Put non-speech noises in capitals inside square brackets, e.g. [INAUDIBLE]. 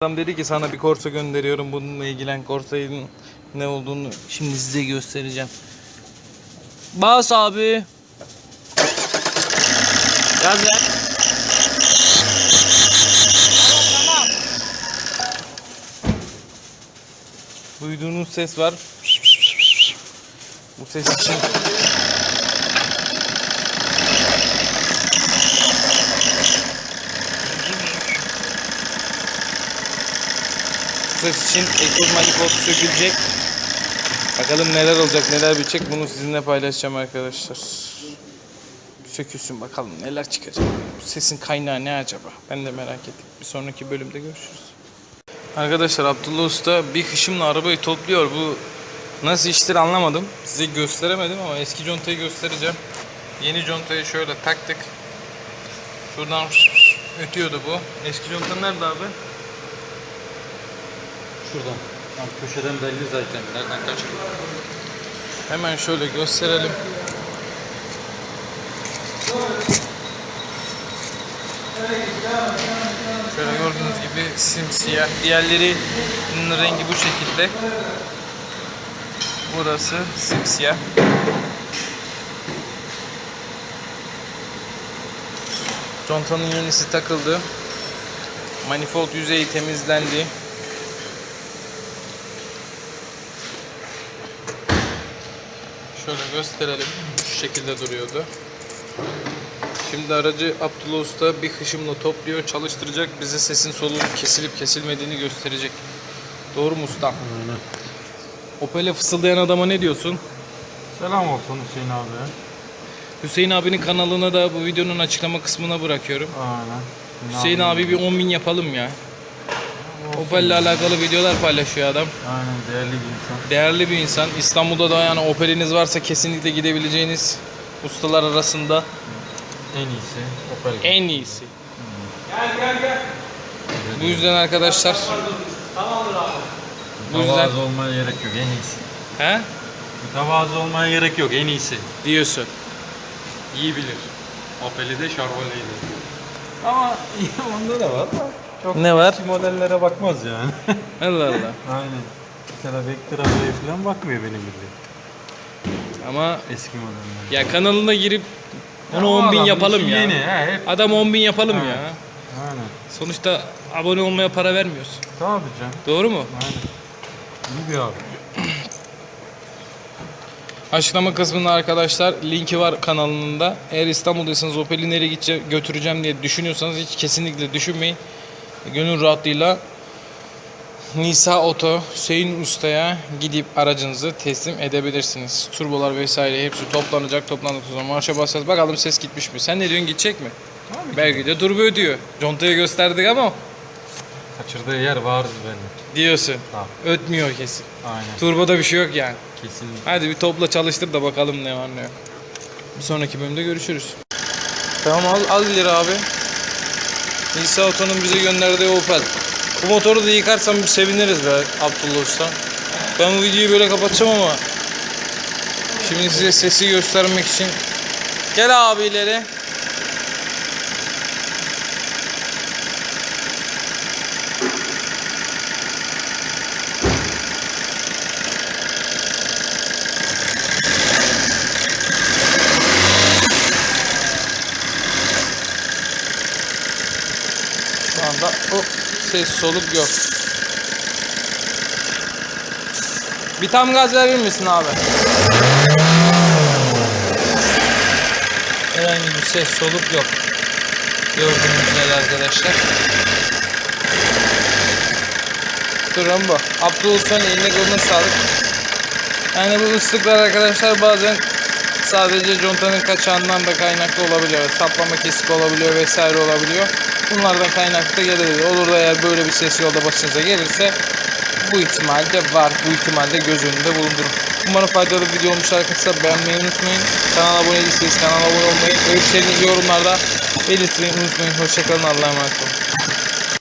Adam dedi ki sana bir korsa gönderiyorum bununla ilgilen korsayın ne olduğunu şimdi size göstereceğim. Bas abi. Gaz ver. Duyduğunuz ses var. Bu ses için ses için egzoz manifold sökülecek. Bakalım neler olacak, neler bitecek bunu sizinle paylaşacağım arkadaşlar. Sökülsün bakalım neler çıkacak. Sesin kaynağı ne acaba? Ben de merak ettim. Bir sonraki bölümde görüşürüz. Arkadaşlar Abdullah Usta bir hışımla arabayı topluyor. Bu nasıl iştir anlamadım. Size gösteremedim ama eski contayı göstereceğim. Yeni contayı şöyle taktık. Şuradan ötüyordu bu. Eski conta nerede abi? Şuradan. Tam köşeden belli zaten. Nereden kaçıyor? Hemen şöyle gösterelim. Şöyle gördüğünüz gibi simsiyah. Diğerlerinin rengi bu şekilde. Burası simsiyah. Contanın yenisi takıldı. Manifold yüzeyi temizlendi. Şöyle gösterelim. Şu şekilde duruyordu. Şimdi aracı Abdullah Usta bir hışımla topluyor, çalıştıracak. Bize sesin soluğun kesilip kesilmediğini gösterecek. Doğru mu ustam? Aynen. Opel'e fısıldayan adama ne diyorsun? Selam olsun Hüseyin abi. Hüseyin abinin kanalına da bu videonun açıklama kısmına bırakıyorum. Aynen. Hüseyin abi bir 10.000 yapalım ya. Opel'le alakalı videolar paylaşıyor adam. Aynen değerli bir insan. Değerli bir insan. İstanbul'da da yani Opel'iniz varsa kesinlikle gidebileceğiniz ustalar arasında En iyisi Opel. en iyisi. Bu yüzden arkadaşlar bu yüzden Mütevazı olmaya gerek yok en iyisi. he Mütevazı olmaya gerek yok en iyisi. diyorsun. İyi bilir. Opel'i de Chevrolet'i de. Ama [LAUGHS] onda da var da. Çok Ne var? modellere bakmaz yani. [LAUGHS] Allah Allah. Aynen. Mesela Vectra B'ye falan bakmıyor benim bildiğim. Ama Eski modeller. ya kanalına girip onu Ama 10 bin yapalım ya. Yeni, he, hep. Adam 10 bin yapalım Ha. ya. Aynen. Sonuçta abone olmaya para vermiyoruz. Tabii canım. Doğru mu? Aynen. İyi bir abi. Açıklama kısmında arkadaşlar linki var kanalında. Eğer İstanbul'daysanız Opel'i nereye gideceğim, götüreceğim diye düşünüyorsanız hiç kesinlikle düşünmeyin. Gönül rahatlığıyla Nisa Oto Hüseyin Usta'ya gidip aracınızı teslim edebilirsiniz. Turbolar vesaire hepsi toplanacak. Toplandıktan sonra marşa basacağız. Bakalım ses gitmiş mi? Sen ne diyorsun gidecek mi? Tabii Belki de turbo ödüyor. Contayı gösterdik ama Kaçırdığı yer vardı belli. diyorsun. Tabii. Ötmüyor kesin. Aynen. Turboda bir şey yok yani. Kesinlikle. Hadi bir topla çalıştır da bakalım ne var ne yok. Bir sonraki bölümde görüşürüz. Tamam al, al ileri abi. Nisa Oto'nun bize gönderdiği Opel. Bu motoru da yıkarsam seviniriz be Abdullah Usta. Ben bu videoyu böyle kapatacağım ama şimdi size sesi göstermek için gel abi ses soluk yok. Bir tam gaz verir misin abi? Herhangi bir ses soluk yok. Gördüğünüz üzere arkadaşlar. Durum bu. Abdullah Usta'nın eline koluna sağlık. Yani bu ıslıklar arkadaşlar bazen sadece contanın kaçağından da kaynaklı olabiliyor. Saplama kesik olabiliyor vesaire olabiliyor. Bunlardan kaynaklı gelebilir. Olur da eğer böyle bir ses yolda başınıza gelirse bu ihtimal de var. Bu ihtimal de göz önünde bulundurun. Umarım faydalı bir video olmuş arkadaşlar. Beğenmeyi unutmayın. Kanala abone değilseniz kanala abone olmayı, görüşlerinizi yorumlarda belirtmeyi unutmayın. Hoşçakalın. Allah'a emanet olun.